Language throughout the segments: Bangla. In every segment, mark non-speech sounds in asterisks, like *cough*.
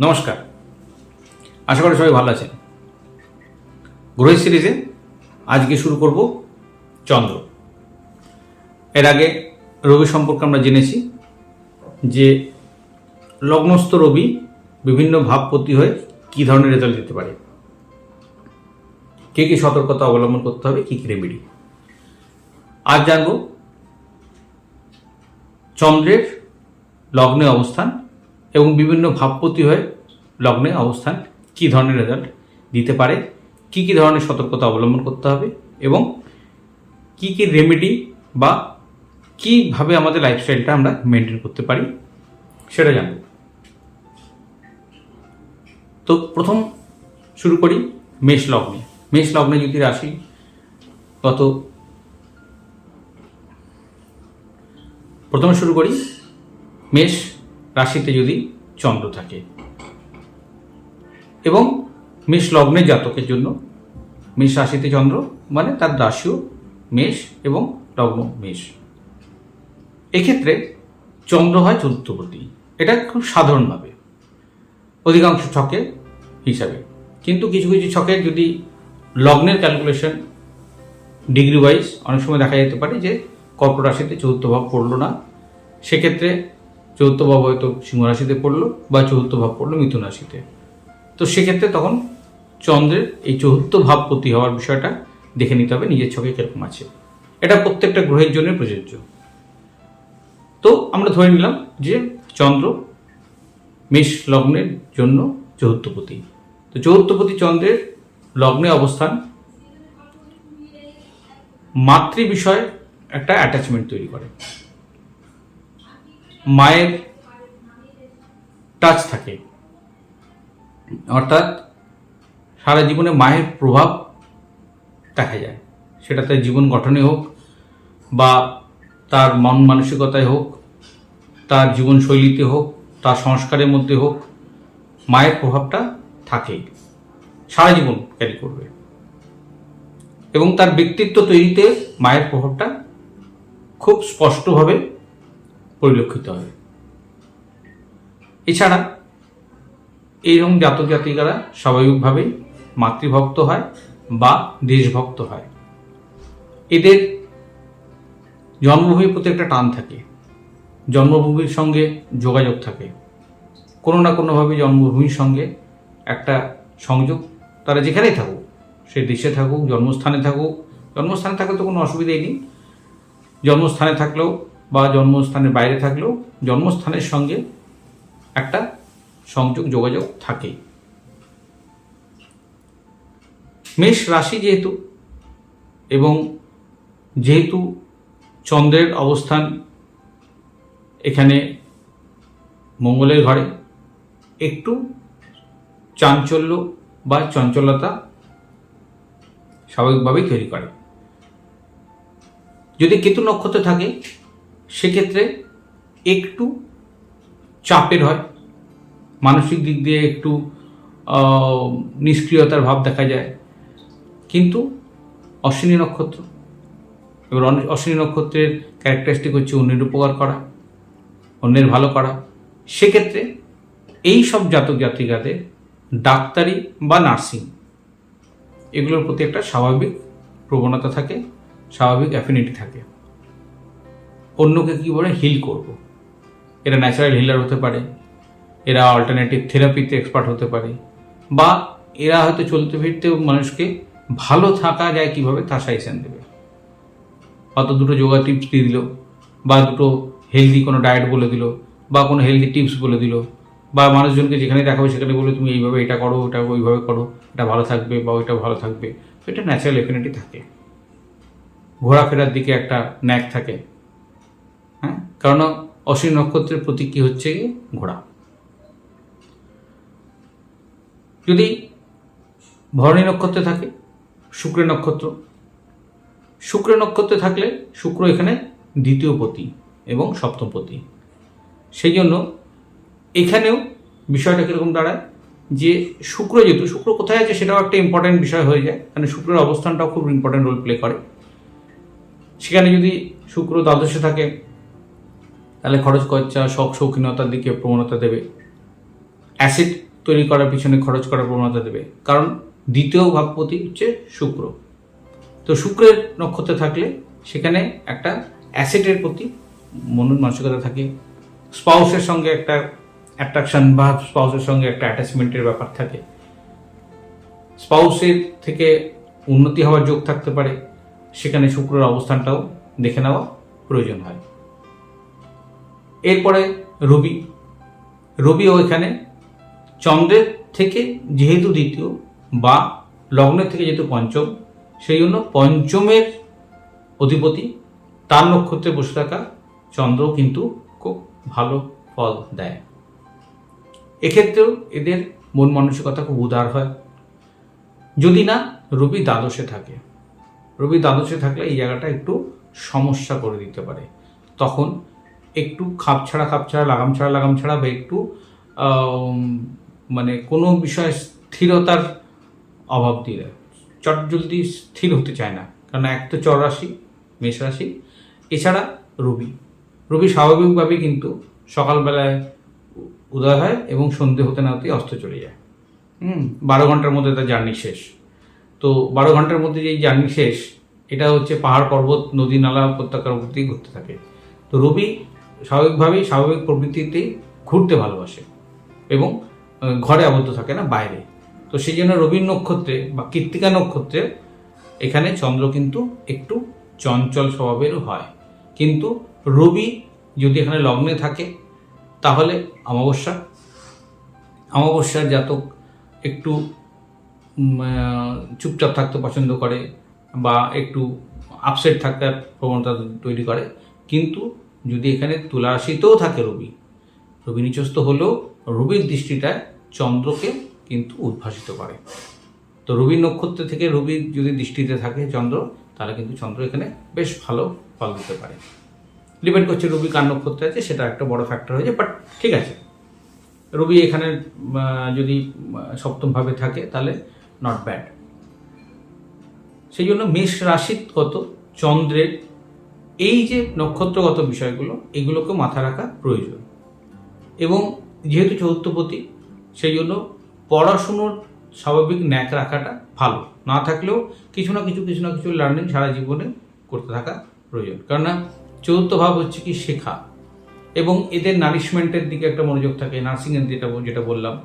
নমস্কার। আশা করি সবাই ভালো আছেন। গ্রহের সিরিজে আজকে শুরু করব চন্দ্র। এর আগে রবি সম্পর্কে আমরা জেনেছি যে লগ্নস্থ রবি বিভিন্ন ভাবপতি হয়ে কী ধরনের রেজাল্ট দিতে পারে? কী কী সতর্কতা অবলম্বন করতে হবে? কী কী রেমেডি আজ জানব চন্দ্রের লগ্নে অবস্থান এবং বিভিন্ন ভাবপতি হয়ে লগ্নে অবস্থান, কী ধরনের রেজাল্ট দিতে পারে, কী কী ধরনের সতর্কতা অবলম্বন করতে হবে এবং কী কী রেমেডি বা কীভাবে আমাদের লাইফস্টাইলটা আমরা মেনটেন করতে পারি, সেটা জানব। তো প্রথম শুরু করি মেষ লগ্নে। মেষ লগ্নে যদি রাশি গত প্রথমে শুরু করি, মেষ রাশিতে যদি চন্দ্র থাকে। এবং মেষ লগ্নের জাতকের জন্য মেষ রাশিতে চন্দ্র মানে তার রাশিও মেষ এবং লগ্ন মেষ। এক্ষেত্রে চন্দ্র হয় চতুর্থপতি। এটা খুব সাধারণভাবে। অধিকাংশ ছকের হিসাবে। কিন্তু কিছু কিছু ছকের যদি লগ্নের ক্যালকুলেশন ডিগ্রি ওয়াইজ অনেক সময় দেখা যেতে পারে যে কর্কট রাশিতে চতুর্থ ভাব পড়ল না, সেক্ষেত্রে চতুর্থ ভাব হয়তো সিংহ রাশিতে পড়ল বা চতুর্থ ভাব পড়ল মিথুন রাশিতে। তো সেক্ষেত্রে তখন চন্দ্রের এই চতুর্থ ভাবপতি হওয়ার বিষয়টা দেখে নিতে হবে, নিজের ছকে কীরকম আছে। এটা প্রত্যেকটা গ্রহের জন্য প্রযোজ্য। তো আমরা ধরে নিলাম যে চন্দ্র মেষ লগ্নের জন্য চতুর্থপতি তো চতুর্থপতি চন্দ্রের লগ্নে অবস্থান মাতৃ বিষয়ে একটা অ্যাটাচমেন্ট তৈরি করে। মায়ের টাচ থাকে। অর্থাৎ সারা জীবনে মায়ের প্রভাব দেখা যায়। সেটা তার জীবন গঠনে হোক বা তার মন মানসিকতায় হোক, তার জীবনশৈলীতে হোক, তার সংস্কারের মধ্যে হোক, মায়ের প্রভাবটা থাকেই। সারা জীবন ক্যারি করবে। এবং তার ব্যক্তিত্ব তৈরিতে মায়ের প্রভাবটা খুব স্পষ্টভাবে পরিলক্ষিত হয়। এছাড়া এইরকম জাতক জাতিকারা স্বাভাবিকভাবেই মাতৃভক্ত হয় বা দেশভক্ত হয়। এদের জন্মভূমির প্রতি একটা টান থাকে, জন্মভূমির সঙ্গে যোগাযোগ থাকে। কোনো না কোনোভাবে জন্মভূমির সঙ্গে একটা সংযোগ তারা যেখানেই থাকুক, সে দেশে থাকুক, জন্মস্থানে থাকুক, জন্মস্থানে থাকলে তো কোনো অসুবিধাই নেই। জন্মস্থানে থাকলেও বা জন্মস্থানের বাইরে থাকলেও জন্মস্থানের সঙ্গে একটা সংযোগ, যোগাযোগ থাকে। মেষ রাশি যেহেতু এবং যেহেতু চন্দ্রের অবস্থান এখানে মঙ্গলের ঘরে, একটু চাঞ্চল্য বা চঞ্চলতা স্বাভাবিকভাবেই তৈরি করে। যদি কেতু নক্ষত্রে থাকে সেক্ষেত্রে একটু চাপের হয়। মানসিক দিক দিয়ে একটু নিষ্ক্রিয়তার ভাব দেখা যায়। কিন্তু অশ্বিনী নক্ষত্র, এবার অশ্বিনী নক্ষত্রের ক্যারেক্টারিস্টিক হচ্ছে অন্যের উপকার করা, অন্যের ভালো করা। সেক্ষেত্রে এই সব জাতক জাতিকাদের ডাক্তারি বা নার্সিং, এগুলোর প্রতি একটা স্বাভাবিক প্রবণতা থাকে, স্বাভাবিক অ্যাফিনিটি থাকে। অন্যকে কী বলে? হিল করব। এরা ন্যাচারাল হিলার হতে পারে, এরা অল্টারনেটিভ থেরাপিতে এক্সপার্ট হতে পারে, বা এরা হয়তো চলতে ফিরতেও মানুষকে ভালো থাকা যায় কীভাবে তা সাজেশন দেবে। হয়তো দুটো যোগা টিপস দিয়ে দিল, বা দুটো হেলদি কোনো ডায়েট বলে দিল, বা কোনো হেলদি টিপস বলে দিল, বা মানুষজনকে যেখানে দেখাবে সেখানে বলে, তুমি এইভাবে এটা করো, ওটা ওইভাবে করো, এটা ভালো থাকবে বা ওইটা ভালো থাকবে। এটা ন্যাচারাল এফিনিটি থাকে। ঘোরাফেরার দিকে একটা ন্যাক থাকে। হ্যাঁ? কারণ অশ্বিনী নক্ষত্রের প্রতীক কি হচ্ছে ঘোড়া। যদি ভরণী নক্ষত্রে থাকে, শুক্র নক্ষত্র। শুক্র নক্ষত্রে থাকলে শুক্র এখানে দ্বিতীয় পতি এবং সপ্তম পতি। সেই জন্য এখানেও বিষয়টা কীরকম দাঁড়ায়? যে শুক্র যেহেতু, শুক্র কোথায় আছে সেটাও একটা ইম্পর্ট্যান্ট বিষয় হয়ে যায়, কারণ শুক্রের অবস্থানটাও খুব ইম্পর্ট্যান্ট রোল প্লে করে। সেখানে যদি শুক্র দ্বাদশে থাকে তাহলে খরচ খরচা শখ শৌখিনতার দিকে প্রবণতা দেবে। অ্যাসিড তৈরি করার পিছনে খরচ করার প্রবণতা দেবে। কারণ দ্বিতীয় ভাবপতি হচ্ছে শুক্র। তো শুক্রের নক্ষত্রে থাকলে সেখানে একটা অ্যাসেটের প্রতি মন মানসিকতা থাকে। স্পাউসের সঙ্গে একটা অ্যাট্রাকশন বা স্পাউসের সঙ্গে একটা অ্যাটাচমেন্টের ব্যাপার থাকে। স্পাউসের থেকে উন্নতি হওয়ার যোগ থাকতে পারে। সেখানে শুক্রের অবস্থানটাও দেখে নেওয়া প্রয়োজন হয়। এরপরে রবি। রবিও এখানে চন্দ্রের থেকে যেহেতু দ্বিতীয় বা লগ্নের থেকে যেহেতু পঞ্চম, সেই জন্য পঞ্চমের অধিপতি তার নক্ষত্রে বসে থাকা চন্দ্র কিন্তু খুব ভালো ফল দেয়। এক্ষেত্রেও এদের মন মানসিকতা খুব উদার হয়। যদি না, রবি দ্বাদশে থাকে। রবি দ্বাদশে থাকলে এই জায়গাটা একটু সমস্যা করে দিতে পারে। তখন একটু খাপ ছাড়া খাপ ছাড়া, লাগাম ছাড়া লাগাম ছাড়া বা একটু মানে কোনো বিষয়ে স্থিরতার অভাব দিয়ে চট জলদি স্থির হতে চায় না। কারণ এক তো চর রাশি, মেষ রাশি, এছাড়া রবি। রবি স্বাভাবিকভাবেই কিন্তু সকালবেলায় উদয় হয় এবং সন্ধে হতে না হতেই অস্ত চলে যায়। হুম, বারো ঘণ্টার মধ্যে তার জার্নি শেষ। তো বারো ঘণ্টার মধ্যে যে জার্নি শেষ, এটা হচ্ছে পাহাড় পর্বত, নদী, নালা উপত্যকার উপরেই ঘুরতে থাকে। তো রবি স্বাভাবিকভাবেই স্বাভাবিক প্রবৃত্তিতেই ঘুরতে ভালোবাসে এবং ঘরে আবদ্ধ থাকে না, বাইরে। তো সেই জন্য রবির নক্ষত্রে বা কৃত্তিকা নক্ষত্রে এখানে চন্দ্র কিন্তু একটু চঞ্চল স্বভাবেরও হয়। কিন্তু রবি যদি এখানে লগ্নে থাকে, তাহলে অমাবস্যা, অমাবস্যার জাতক একটু চুপচাপ থাকতে পছন্দ করে বা একটু আপসেট থাকার প্রবণতা তৈরি করে। কিন্তু যদি এখানে তুলা রাশিতেও থাকে রবি রবি নিচস্থ হলেও রবির দৃষ্টিটায় চন্দ্রকে কিন্তু উদ্ভাসিত করে। তো রবি নক্ষত্র থেকে রবির যদি দৃষ্টিতে থাকে চন্দ্র, তাহলে কিন্তু চন্দ্র এখানে বেশ ভালো ফল দিতে পারে। ডিপেন্ড করছে রবি কার নক্ষত্রে আছে, সেটা একটা বড় ফ্যাক্টর হয়েছে বাট ঠিক আছে। রবি এখানে যদি সপ্তমভাবে থাকে, তাহলে নট ব্যাড সেই জন্য মেষ রাশিগত চন্দ্রের এই যে নক্ষত্রগত বিষয়গুলো, এগুলোকে মাথা রাখা প্রয়োজন। এবং যেহেতু চতুর্থপতি সেই জন্য পড়াশুনোর স্বাভাবিক ন্যাক রাখাটা ভালো। না থাকলেও কিছু না কিছু কিছু না কিছু লার্নিং সারা জীবনে করতে থাকা প্রয়োজন। কেননা চতুর্থ ভাব হচ্ছে কি শেখা। এবং এদের নারিশমেন্টের দিকে একটা মনোযোগ থাকে নার্সিংয়ের যেটা যেটা বললাম।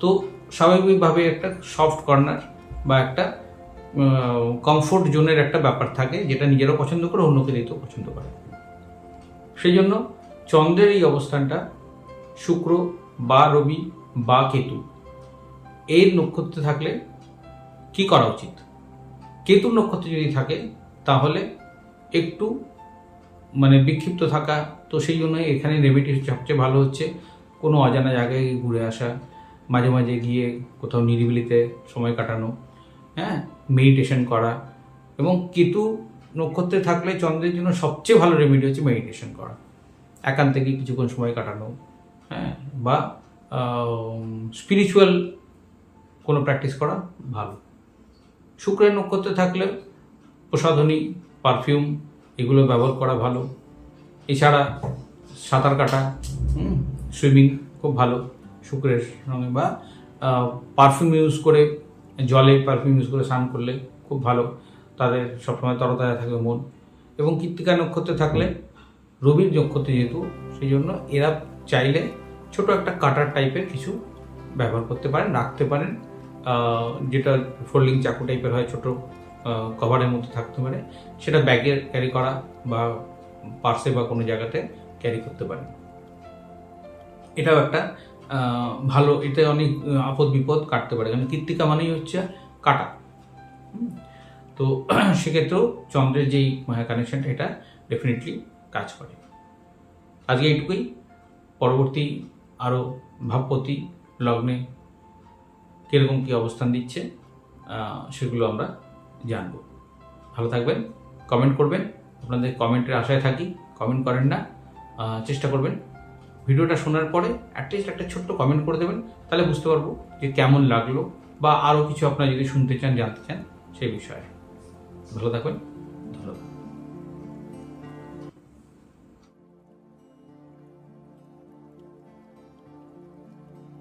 তো স্বাভাবিকভাবে একটা সফট কর্নার বা একটা কমফোর্ট জোনের একটা ব্যাপার থাকে যেটা নিজেরাও পছন্দ করে অন্যকে দিতেও পছন্দ করে। সেই জন্য চন্দ্রের এই অবস্থানটা শুক্র বা রবি বা কেতু এর নক্ষত্রে থাকলে কি করা উচিত? কেতুর নক্ষত্রে যদি থাকে, তাহলে একটু মানে বিক্ষিপ্ত থাকা, তো সেই জন্য এখানে রেমেডি সবচেয়ে ভালো হচ্ছে কোনো অজানা জায়গায় ঘুরে আসা, মাঝে মাঝে গিয়ে কোথাও নিরিবিলিতে সময় কাটানো হ্যাঁ? মেডিটেশন করা এবং কেতু নক্ষত্রে থাকলে চন্দ্রের জন্য সবচেয়ে ভালো রেমেডি হচ্ছে মেডিটেশন করা। একান্তে গিয়ে কিছুক্ষণ সময় কাটানো হ্যাঁ বা স্পিরিচুয়াল কোনো প্র্যাকটিস করা ভালো। শুক্রের নক্ষত্রে থাকলে প্রসাধনী পারফিউম এগুলো ব্যবহার করা ভালো। এছাড়া সাঁতার কাটা সুইমিং খুব ভালো। শুক্রের সঙ্গে বা পারফিউম ইউজ করে জলে পারফিউম ইউজ করে স্নান করলে খুব ভালো। তাদের সবসময় তরতাজা থাকবে মন। এবং কৃত্তিকা নক্ষত্রে থাকলে রবির নক্ষত্রে যেহেতু, সেই জন্য এরা চাইলে ছোট একটা কাটার টাইপের কিছু ব্যবহার করতে পারেন, রাখতে পারেন। যেটা ফোল্ডিং চাকু টাইপের হয়, ছোট কভারের মধ্যে থাকতে পারে। সেটা ব্যাগে ক্যারি করা বা পার্সে বা কোনো জায়গাতে ক্যারি করতে পারেন। এটাও একটা ভালো এতে অনেক আপদ বিপদ কাটতে পারে। কারণ কৃত্তিকা মানেই হচ্ছে কাটা। তো *clears throat* সেক্ষেত্রেও চন্দ্রের যেই কানেকশনটা এটা ডেফিনেটলি কাজ করে। আজকে এইটুকুই। পরবর্তী আরও ভাবপতি লগ্নে কীরকম কী অবস্থান দিচ্ছে সেগুলো আমরা জানব। ভালো থাকবেন কমেন্ট করবেন। আপনাদের কমেন্টের আশায় থাকি কমেন্ট করেন না চেষ্টা করবেন। ভিডিওটা শোনার পরে অ্যাটলিস্ট একটা ছোট্ট কমেন্ট করে দেবেন, তাহলে বুঝতে পারব যে কেমন লাগল বা আরও কিছু আপনারা যদি শুনতে চান, জানতে চান সেই বিষয়ে। ভালো থাকবেন।